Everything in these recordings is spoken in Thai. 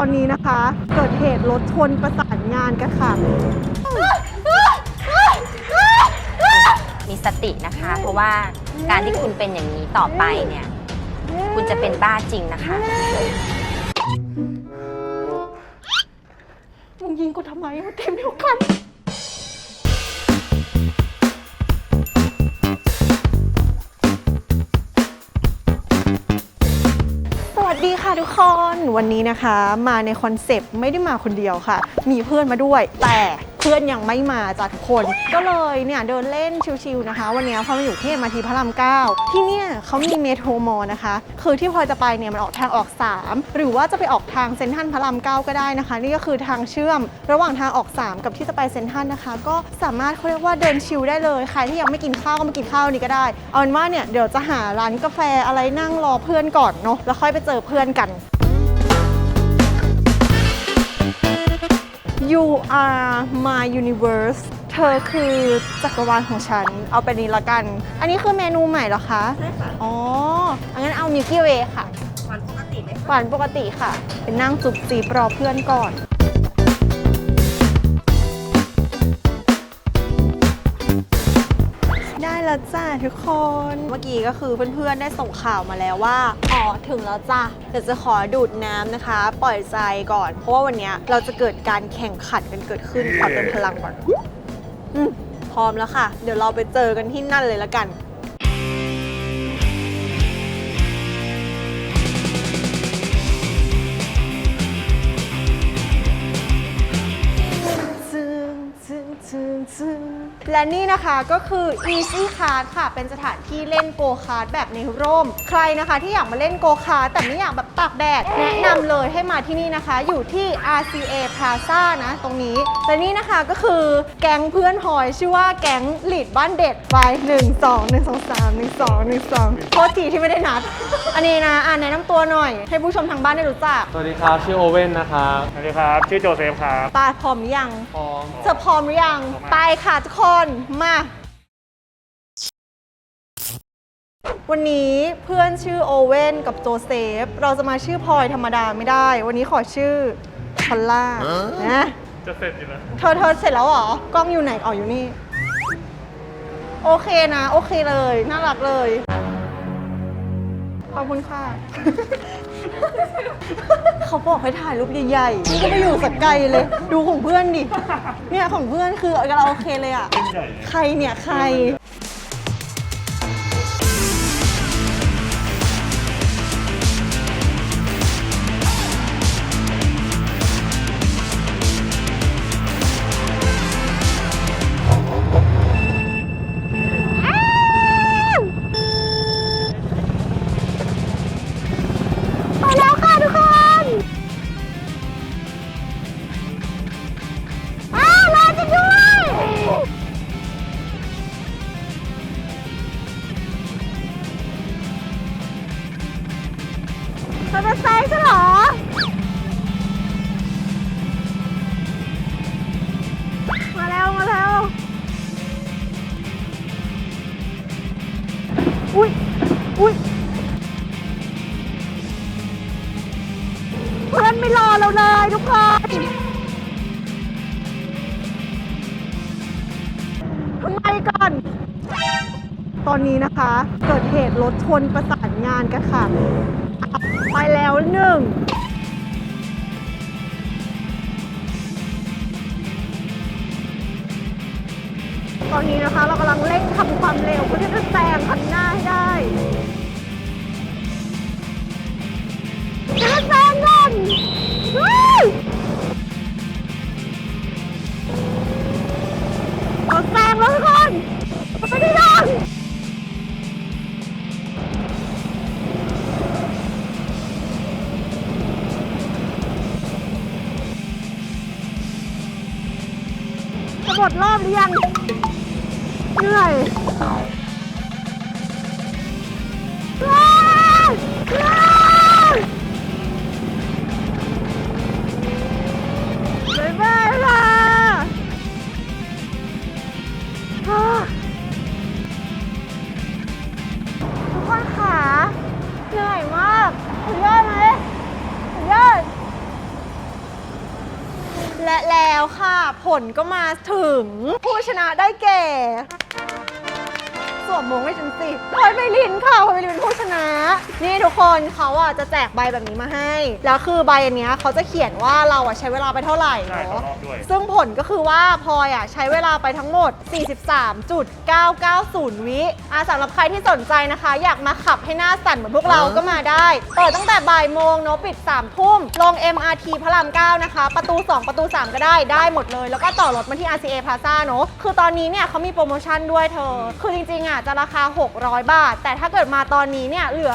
ตอนนี้นะคะ เกิดเหตุรถชนประสานงานกันค่ะ มีสตินะคะ เพราะว่าการที่คุณเป็นอย่างนี้ต่อไปเนี่ย คุณจะเป็นบ้าจริงนะคะ มึงยิงกูทำไมมันเต็มเดียวกัน ค่ะทุกคน วันนี้นะคะ มาในคอนเซปต์ไม่ได้มาคนเดียวค่ะ มีเพื่อนมาด้วย แต่ พื่อนยังไม่มาจ้ะทุกคน ก็เลยเนี่ยเดินเล่นชิวๆนะคะ วันนี้พอมาอยู่ที่มาทีพระรามเก้าที่เนี่ยเขามีเมโทรมอลนะคะ คือที่พลอยจะไปเนี่ยมันออกทางออก 3 หรือว่าจะไปออกทางเซนทรันพระรามเก้าก็ได้นะคะ นี่ก็คือทางเชื่อม ระหว่างทางออก 3 กับที่จะไปเซนทรันนะคะ ก็สามารถเขาเรียกว่าเดินชิลได้เลยใครที่ยังไม่กินข้าวก็มากินข้าวนี่ก็ได้ เอาเป็นว่าเนี่ยเดี๋ยวจะหาร้านกาแฟอะไรนั่งรอเพื่อนก่อนเนาะแล้วค่อยไปเจอเพื่อนกัน You are my universe เธอคือจักรวาลของฉัน เอาไปนี้ละกัน อันนี้คือเมนูใหม่เหรอคะ ใช่ค่ะ อ๋อ งั้นเอา Milky Way ค่ะ หวานปกติไหมหวานปกติค่ะ เป็นนั่งจุบจีบรอเพื่อนก่อน แล้วจ้าทุกคน เมื่อกี้ก็คือเพื่อนๆได้ส่งข่าวมาแล้วว่า อ๋อ ถึงแล้วจ้าเดี๋ยวจะขอดูดน้ำนะคะ ปล่อยใจก่อน เพราะว่าวันเนี้ยเราจะเกิดการแข่งขันกันเกิดขึ้นขอเติมพลังก่อน อืมพร้อมแล้วค่ะ เดี๋ยวเราไปเจอกันที่นั่นเลยละกัน และนี่นะคะก็คือ Easy Card ค่ะ เป็นสถานที่เล่นโกคาร์ดแบบในร่ม ใครนะคะที่อยากมาเล่นโกคาร์ดแต่ไม่อยากแบบตากแดดแนะนำเลยให้มาที่นี่นะคะ อยู่ที่ RCA Plaza นะตรงนี้และนี่นะคะก็คือแก๊งเพื่อนหอยชื่อว่าแก๊งหลีดบ้านเด็ดไป1 2 1 2 3 1 2 1 2โทษทีที่ไม่ได้นัด อันนี้นะอ่านแนะนำตัวหน่อย ให้ผู้ชมทางบ้านได้รู้จักสวัสดีครับ ชื่อโอเว่นนะครับสวัสดีครับ ชื่อโจเซฟครับปาพร้อมหรือยังพร้อมเธอพร้อมหรือยังไปค่ะทุกคนมา วันนี้เพื่อนชื่อโอเว่นกับโจเซฟ เราจะมาชื่อพลอยธรรมดาไม่ได้ วันนี้ขอชื่อพอลล่านะจะเสร็จอยู่แล้วเธอเธอเสร็จแล้วเหรอกล้องอยู่ไหนอ๋ออยู่นี่ โอเคนะ โอเคเลย น่ารักเลย ขอบคุณค่ะ เขาบอกให้ถ่ายรูปใหญ่ๆนี่ก็ไปอยู่สักไกลเลย ดูของเพื่อนดิ เนี่ยของเพื่อนคือเราโอเคเลยอะขึ้นใหญ่ใครเนี่ยใคร ถชนประสานงานกันค่ะ ไปแล้วหนึ่งตอนนี้นะคะเรากำลังเร่งทำความเร็วเพื่อที่จะแซงคันหน้าให้ได้จะแซงได้ บ๊ายบายค่ะอ่าทุกคนขาเหนื่อยมากสุดยอดไหมสุดยอด และแล้วค่ะ ผลก็มาถึง ผู้ชนะได้แก่ สวมมงให้ฉันสิพลอยไพลินค่ะพลอยไพลินเป็นผู้ชนะ นี่ทุกคนเขาอะจะแจกใบแบบนี้มาให้ แล้วคือใบอันเนี้ยเขาจะเขียนว่าเราอะใช้เวลาไปเท่าไหร่ใช่ต่อเนาะ รอบด้วย ซึ่งผลก็คือว่าพลอยอะใช้เวลาไปทั้งหมด 43.990 วิอะสำหรับใครที่สนใจนะคะ อยากมาขับให้หน้าสั่นเหมือนพวกเราก็มาได้ เปิดตั้งแต่บ่ายโมงเนาะปิด3ทุ่ม ลง MRT พระราม 9 นะคะ ประตู 2 ประตู 3 ก็ได้ ได้หมดเลย แล้วก็ต่อรถมาที่ RCA Plaza เนาะคือตอนนี้เนี่ยเขามีโปรโมชั่นด้วยเธอ คือจริงๆอะจะราคา 600 บาท แต่ถ้าเกิดมาตอนนี้เนี่ยเหลือ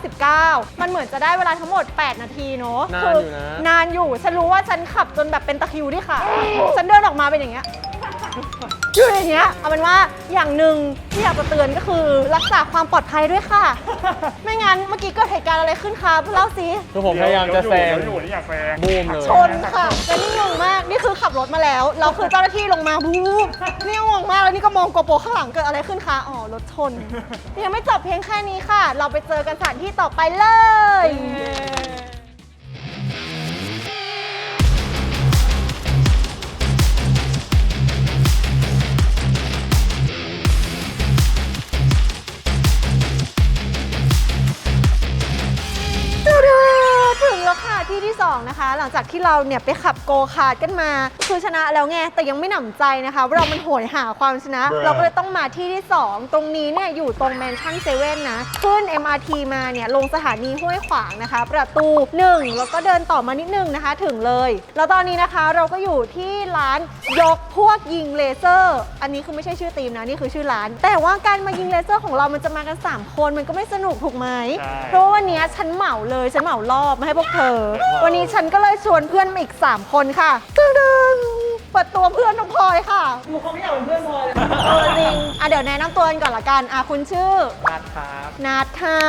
399 มันเหมือนจะได้เวลาทั้งหมด 8 นาทีเนาะนานคือยู่นะ นานอยู่ ฉันรู้ว่าฉันขับจนแบบเป็นตะคริวที่ขาฉันเดินออกมาเป็นอย่างเงี้ย อยู่อย่างเงี้ยเอาเป็นว่าอย่างหนึ่งที่อยากจะเตือนก็คือรักษาความปลอดภัยด้วยค่ะ ไม่งั้นเมื่อกี้เกิดเหตุการณ์อะไรขึ้นคะเล่าสิคือผมพยายามจะแซงเดี๋ยวอยู่นี่อยากแซงบูมเลย ชนค่ะและนี่งงมากนี่คือขับรถมาแล้วเราคือเจ้าหน้าที่ลงมาบูบนี่งงมากแล้วนี่ก็มองโกโปรข้างหลังเกิดอะไรขึ้นคะอ๋อรถชนยังไม่จบเพียงแค่นี้ค่ะ เราไปเจอกันสถานที่ต่อไปเลย ที่เราเนี่ยไปขับโกคาร์ดกันมา คือชนะแล้วไงแต่ยังไม่หนำใจนะคะว่าเรามันโหยหาความชนะ เราก็เลยต้องมาที่ที่ 2 ตรงนี้เนี่ยอยู่ตรงแมนชั่นเซเว่นนะขึ้น MRT มาเนี่ยลงสถานีห้วยขวางนะคะ ประตู 1 แล้วก็เดินต่อมานิดนึงนะคะถึงเลย แล้วตอนนี้นะคะเราก็อยู่ที่ร้านยกพวกยิงเลเซอร์ อันนี้คือไม่ใช่ชื่อทีมนะนี่คือชื่อร้าน แต่ว่าการมายิงเลเซอร์ของเรามันจะมากันสามคนมันก็ไม่สนุกถูกไหมใช่เพราะว่าวันนี้ฉันเหมาเลยฉันเหมารอบมาให้พวกเธอ วันนี้ฉันก็เลยชวนเพื่อนมาอีก 3 คนค่ะตึ้งดึงเปิดตัวเพื่อนน้องพลอยค่ะหนูเขาไม่อยากเป็นเพื่อนพลอยเลยเออจริงอะเดี๋ยวแนะนำตัวกันก่อนละกันอะคุณชื่อนัดครับนัดค่ะ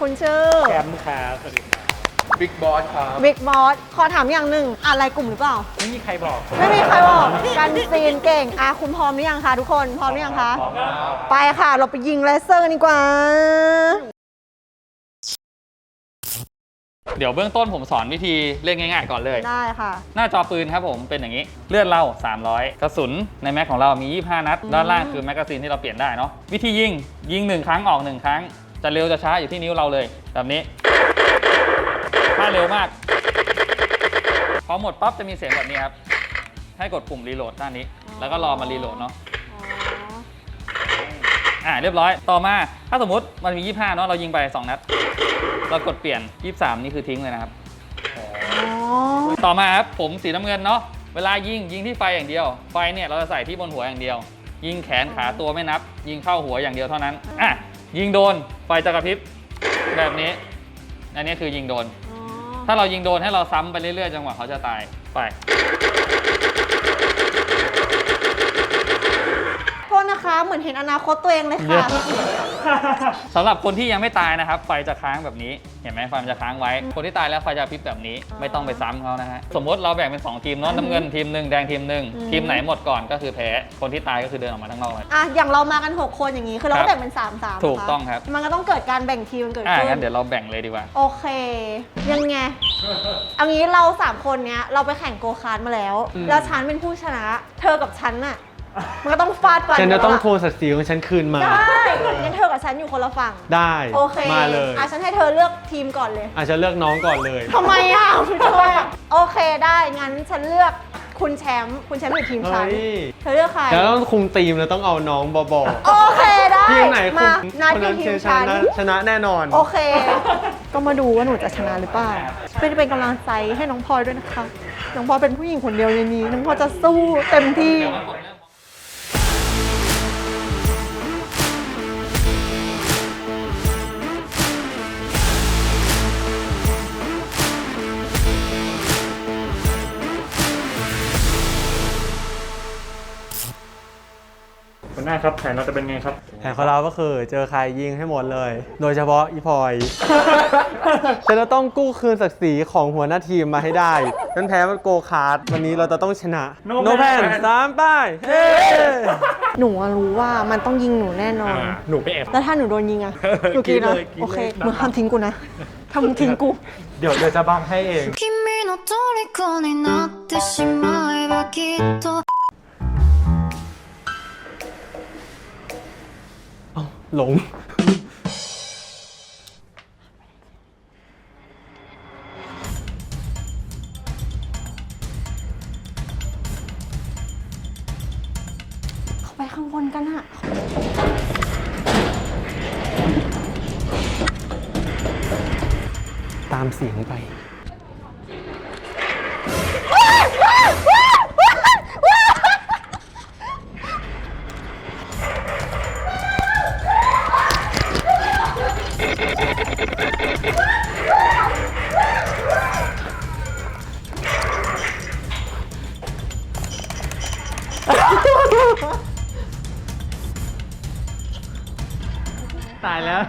คุณชื่อแคมป์ครับสวัสดีครับบิ๊กบอสครับบิ๊กบอสขอถามอย่างหนึ่งอะไรกลุ่มหรือเปล่า ไม่มีใครบอก ไม่มีใครบอกกันซีนเก่งอะคุณพร้อมหรือยังคะทุกคนพร้อมหรือยังคะ ไปค่ะเราไปยิงเลเซอร์กันดีกว่า เดี๋ยวเบื้องต้นผมสอนวิธีเล่นง่าย ๆ ก่อนเลย ได้ค่ะ หน้าจอปืนครับผมเป็นอย่างนี้ เลื่อนเรา 300 กระสุนในแม็กของเรามี 25 นัด ด้านล่างคือแมกกาซีนที่เราเปลี่ยนได้เนาะวิธียิงยิง 1 ครั้งออก 1 ครั้ง จะเร็วจะช้าอยู่ที่นิ้วเราเลย แบบนี้ ถ้าเร็วมากพอหมดปั๊บจะมีเสียงแบบนี้ครับให้กดปุ่มรีโหลดด้านนี้ แล้วก็รอมารีโหลดเนาะอ่าเรียบร้อยต่อมา ถ้าสมมติมันมี 25 เนาะเรายิงไป 2 นัด เรากดเปลี่ยน 23 นี่คือทิ้งเลยนะครับอ๋อต่อมาครับผมสีน้ำเงินเนาะเวลายิงยิงที่ไฟอย่างเดียว ไฟเนี่ยเราจะใส่ที่บนหัวอย่างเดียว ยิงแขนขาตัวไม่นับ ยิงเข้าหัวอย่างเดียวเท่านั้นอะยิงโดนไฟจะกระพริบแบบนี้ อันนี้คือยิงโดนอ๋อถ้าเรายิงโดนให้เราซ้ำไปเรื่อยๆจนกว่าเขาจะตายไป โทษนะคะ เหมือนเห็นอนาคตตัวเองเลยค่ะ สำหรับคนที่ยังไม่ตายนะครับ ไฟจะค้างแบบนี้ เห็นไหมไฟมันจะค้างไว้ คนที่ตายแล้วไฟจะกระพริบแบบนี้ ไม่ต้องไปซ้ำเขานะฮะ สมมติเราแบ่งเป็น 2 ทีมเนาะน้ำเงินทีมหนึ่งแดงทีมหนึ่งอืมทีมไหนหมดก่อนก็คือแพ้ คนที่ตายก็คือเดินออกมาข้างนอกเลย อะอย่างเรามากัน 6 คนอย่างนี้ คือเราครัก็บแบ่งเป็น 3 3ถูกต้องครับ มันก็ต้องเกิดการแบ่งทีมเกิดอ่าขึ้งั้นนเดี๋ยวเราแบ่งเลยดีกว่า โอเค ยังไง เอางี้เรา 3 คนเนี้ยเราไปแข่งโกคาร์ดมาแล้ว อืม แล้วฉันเป็นผู้ชนะ เธอกับฉันน่ะ มันก็ต้องฟาดฟันฉันจะต้องกัโทรศักดิ์ศรีของฉันคืนมา ได้งั้นเธอกับฉันอยู่คนละฝั่ง ได้โอเคมาเลยอะฉันให้เธอเลือกทีมก่อนเลยอาจจะเลือกน้องก่อนเลย ทำไมอะพี่ชอบโอเคได้งั้นฉันเลือกคุณแชมป์คุณแชมป์อยู่ทีมฉันเฮ้ย เธอเลือกใครแล้วต้องคุมทีมแล้วต้องเอาน้องบอบอโอเคได้ทีมไหนคุมามนายคนคือนั้นทีเชมนชฉันนะชนะแน่นอน โอเค ก็มาดูว่าหนูจะชนะหรือเปล่าเป็นเป็นกำลังใจให้น้องพลอยด้วยนะคะน้องพลอยเป็นผู้หญิงคนเดียวในนี้ น้องพลอยจะสู้เต็มที่ ครับแผนเราจะเป็นไงครับ แผนของเราก็คือเจอใครยิงให้หมดเลย โดยเฉพาะอีพลอย ฉันจะต้องกู้คืนศักดิ์ศรีของหัวหน้าทีมมาให้ได้ฉันแพ้มันโกคาร์ดวันนี้เราจะต้องชนะ No โนแพน plan สามป้ายเฮ้ หนูอะรู้ว่ามันต้องยิงหนูแน่นอน หนูไปแอบ แล้วถ้าหนูโดนยิงอะหนูกรีดนะ กรี๊ดเลยกรี๊ดเลย โอเคหนูห้ามทิ้งกูนะถ้ามึงทิ้งกู เดี๋ยวเดี๋ยวจะบังให้เอง 君の 虜になってしまえばきっと หลง เขาไปข้างบนกันอะตามเสียงไป ตายแล้ว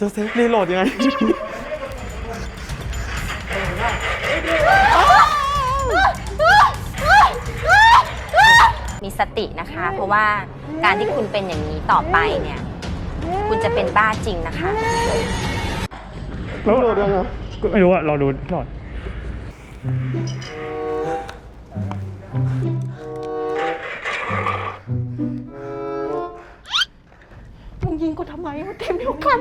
จะเซฟรีโหลดยังไง มีสตินะคะ เพราะว่าการที่คุณเป็นอย่างนี้ต่อไปเนี่ย คุณจะเป็นบ้าจริงนะคะ แล้วโหลดยังไงไม่รู้อะเราดูหลอดมึงยิงกูทำไมมันเต็มเดียวกัน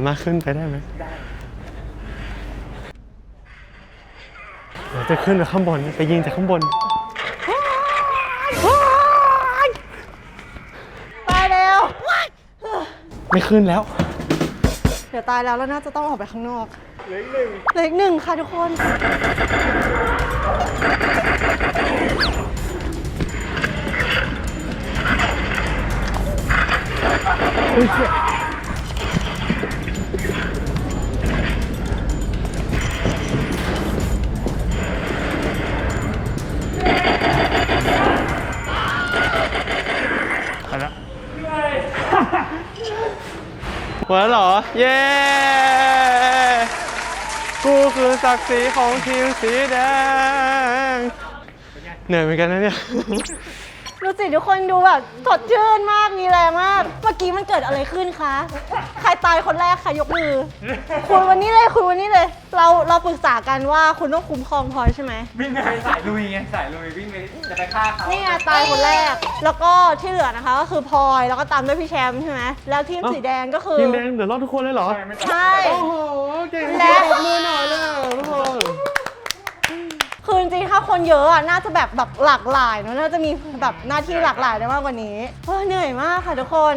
าสามารถขึ้นไปได้ไหมได้เดี๋ยวจะขึ้นไปข้างบนไปยิงจากข้างบน ตายแล้ว ไม่ขึ้นแล้ว เดี๋ยวตายแล้วแล้วน่าจะต้องออกไปข้างนอก เหลืออีกหนึ่งเหลืออีกหนึ่งค่ะทุกคนไป หมดแล้วหรอ เย้ กูคือศักดิ์ศรีของทีมสีแดง เหนื่อยเหมือนกันนะเนี่ย ดูสิทุกคนดูแบบสดชื่นมากมีแรงมาก เมื่อกี้มันเกิดอะไรขึ้นคะ ใครตายคนแรกใครยกมือ คุณวันนี้เลยคุณวันนี้เลย เราเราปรึกษากันว่าคุณต้องคุ้มครองพลอยใช่ไหมวิ่งไปสายลุยไงสายลุยวิ่งไปจะไปฆ่าเขานี่ไงตายคนแรก แล้วก็ที่เหลือนะคะก็คือพลอยแล้วก็ตามด้วยพี่แชมป์ใช่ไหมแล้วทีมเอ้าสีแดงก็คือทีมแดงเดี๋ยวรอดทุกคนเลยเหรอ ใช่ โอ้โหเก่งและ ปรบมือหน่อยเลยทุกคนคือจ ริงๆ ถ้าคนเยอะอะน่าจะแบบแบบหลากหลายเนอะน่าจะมีแบบหน้าที่หลากหลายได้มากกว่านี้เออเหนื่อยมากค่ะทุกคน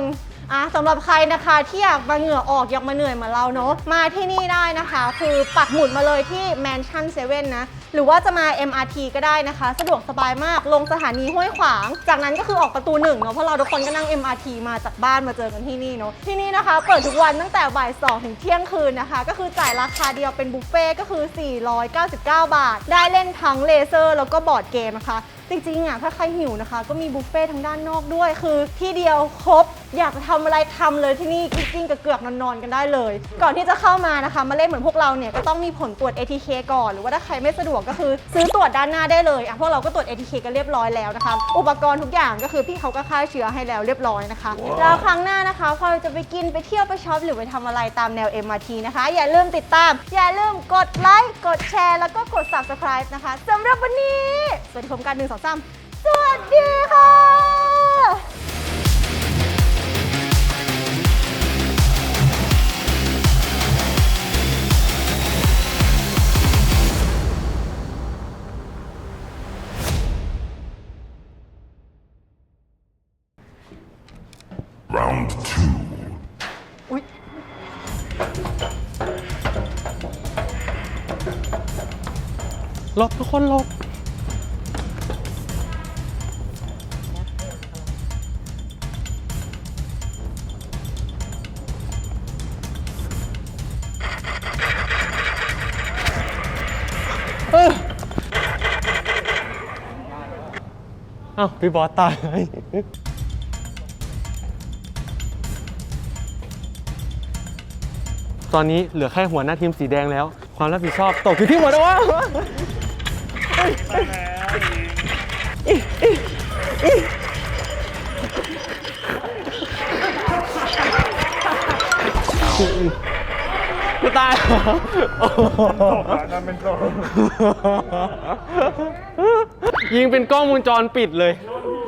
อะสำหรับใครนะคะที่อยากมาเหงื่อออกอยากมาเหนื่อยเหมือนเราเนอะมาที่นี่ได้นะคะ คือปักหมุดมาเลยที่แมนชั่นเซเว่นนะ หรือว่าจะมา MRT ก็ได้นะคะ สะดวกสบายมากลงสถานีห้วยขวาง จากนั้นก็คือออกประตูหนึ่งเนาะเพราะเราทุกคนก็นั่ง MRT มาจากบ้านมาเจอกันที่นี่เนาะที่นี่นะคะ เปิดทุกวันตั้งแต่บ่าย2ถึงเที่ยงคืนนะคะ ก็คือจ่ายราคาเดียวเป็นบุฟเฟ่ต์ก็คือ 499 บาท ได้เล่นทั้งเลเซอร์ แล้วก็บอร์ดเกมนะคะจริงๆอะถ้าใครหิวนะคะ ก็มีบุฟเฟ่ต์ทางด้านนอกด้วย คือที่เดียวครบ อยากจะทำอะไรทำเลยที่นี่กิ้งๆกับเกือกนอนๆกันได้เลย ก่อนที่จะเข้ามานะคะ มาเล่นเหมือนพวกเราเนี่ยก็ต้องมีผลตรวจ ATK ก่อน หรือว่าถ้าใครไม่สะดวกก็คือ ซื้อตรวจด้านหน้าได้เลยอะพวกเราก็ตรวจ ATK กันเรียบร้อยแล้วนะคะ อุปกรณ์ทุกอย่างก็คือพี่เขาก็ฆ่าเชื้อให้แล้วเรียบร้อยนะคะ แล้วครั้งหน้านะคะพอเราจะไปกินไปเที่ยวไปช็อปหรือไปทำอะไรตามแนว MRT นะคะ อย่าลืมติดตาม อย่าลืมกดไลค์กดแชร์แล้วก็กด subscribe นะคะสำหรับวันนี้สวัสดีพร้อมกันหนึ่งสองสามสวัสดีค่ะ Round two. อุ๊ยหลบทุกคนหลบเอ้ยเอ้าพี่บอสตาย ตอนนี้เหลือแค่หัวหน้าทีมสีแดงแล้ว ความรับผิดชอบตกอยู่ที่หัวนะวะกูตายเหรอโอ้โหนั่นเป็นโกยิงเป็นกล้องวงจรปิดเลยพ